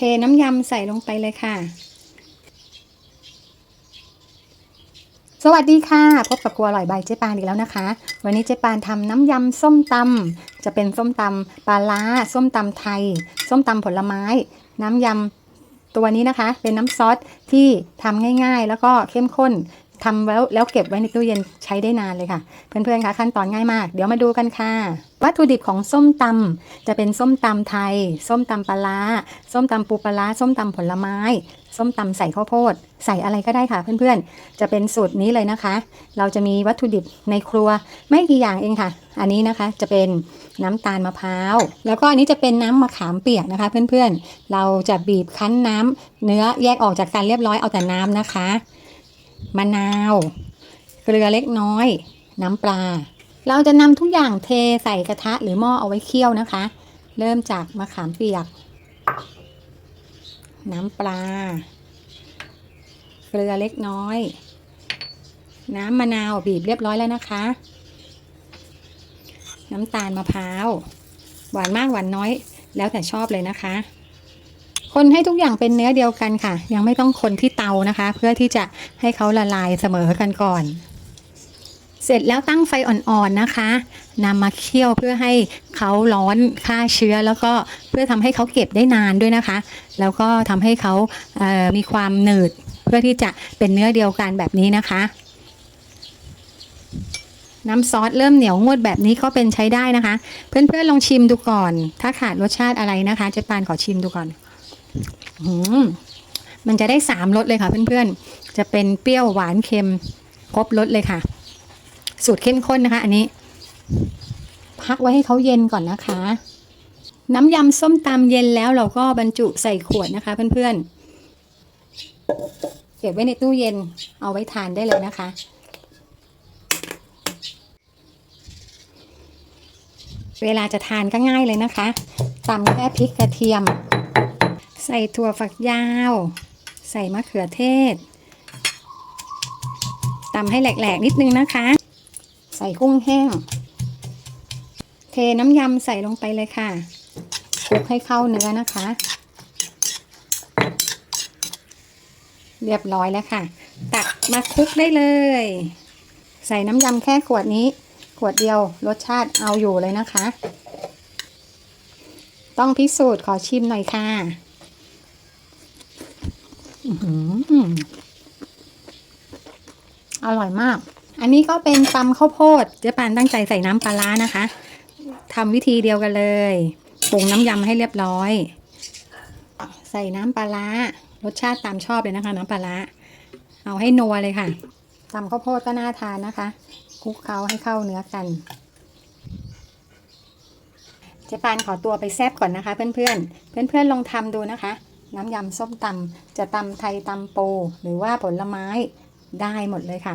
เทน้ำยำใส่ลงไปเลยค่ะ สวัสดีค่ะ พบกับครัวอร่อยใบเจ๊ปานอีกแล้วนะคะ วันนี้เจ๊ปานทำน้ำยำส้มตำจะเป็นส้มตำปลาล้า ส้มตำไทย ส้มตำผลไม้ น้ำยำตัวนี้นะคะ เป็นน้ำซอสที่ทำง่าย ๆ แล้วก็เข้มข้น ทำแล้วแล้วเก็บไว้ในตู้เย็นใช้ได้นานเลยค่ะ เพื่อนๆคะขั้นตอนง่ายมาก เดี๋ยวมาดูกันค่ะ วัตถุดิบของส้มตำจะเป็นส้มตำไทย ส้มตำปลาร้าส้มตำปูปลาร้าส้มตำผลไม้ ส้มตำใส่ข้าวโพด ใส่อะไรก็ได้ค่ะเพื่อนๆ จะเป็นสูตรนี้เลยนะคะ เราจะมีวัตถุดิบในครัวไม่กี่อย่างเองค่ะ อันนี้นะคะจะเป็นน้ำตาลมะพร้าว แล้วก็อันนี้จะเป็นน้ำมะขามเปียกนะคะเพื่อนๆ เราจะบีบคั้นน้ำเนื้อแยกออกจากกันเรียบร้อยเอาแต่น้ำนะคะ มะนาว เกลือเล็กน้อย น้ำปลา เราจะนำทุกอย่างเทใส่กระทะหรือหม้อเอาไว้เคี่ยวนะคะ เริ่มจากมะขามเปียก น้ำปลา เกลือเล็กน้อย น้ำมะนาวบีบเรียบร้อยแล้วนะคะ น้ำตาลมะพร้าว หวานมากหวานน้อย แล้วแต่ชอบเลยนะคะ คนให้ทุกอย่างเป็นเนื้อเดียวกันค่ะ ยังไม่ต้องคนที่เตานะคะ เพื่อที่จะให้เขาละลายเสมอกันก่อน เสร็จแล้วตั้งไฟอ่อนๆนะคะนำมาเคี่ยวเพื่อให้เขาร้อนฆ่าเชื้อ แล้วก็เพื่อทำให้เขาเก็บได้นานด้วยนะคะ แล้วก็ทำให้เขาเมีความหนืดเพื่อที่จะเป็นเนื้อเดียวกันแบบนี้นะคะน้ำซอสเริ่มเหนียวงวดแบบนี้ก็เป็นใช้ได้นะคะ เพื่อนๆลองชิมดูก่อน ถ้าขาดรสชาติอะไรนะคะเจ๊ปานขอชิมดูก่อน มมันจะได้สามรสเลยค่ะเพื่อนๆ จะเป็นเปรี้ยวหวานเค็มครบรสเลยค่ะ สูตรเข้มข้นนะคะ อันนี้ พักไว้ให้เขาเย็นก่อนนะคะ น้ำยำส้มตำเย็นแล้วเราก็บรรจุใส่ขวดนะคะ เพื่อนๆ เก็บไว้ในตู้เย็นเอาไว้ทานได้เลยนะคะเวลาจะทานก็ง่ายเลยนะคะตำแค่พริกกระเทียม ใส่ถั่วฝักยาว ใส่มะเขือเทศตำให้แหลกๆนิดนึงนะคะ ใส่กุ้งแห้ง เทน้ำยำใส่ลงไปเลยค่ะคลุกให้เข้าเนื้อนะคะ เรียบร้อยแล้วค่ะ ตักมาคลุกได้เลย ใส่น้ำยำแค่ขวดนี้ ขวดเดียวรสชาติเอาอยู่เลยนะคะ ต้องพิสูจน์ขอชิมหน่อยค่ะ อร่อยมาก อันนี้ก็เป็นตำข้าวโพด เจ๊ปานตั้งใจใส่น้ำปลาร้านะคะทำวิธีเดียวกันเลย ปรุงน้ำยำให้เรียบร้อย ใส่น้ำปลาร้ารสชาติตามชอบเลยนะคะ น้ำปลาร้าเอาให้นัวเลยค่ะตำข้าวโพดก็น่าทานนะคะคลุกเคล้าให้เข้าเนื้อกัน เจ๊ปานขอตัวไปแซบก่อนนะคะ เพื่อนๆ เพื่อนๆลองทำดูนะคะ น้ำยำส้มตำจะตำไทยตำปูหรือว่าผลไม้ได้หมดเลยค่ะ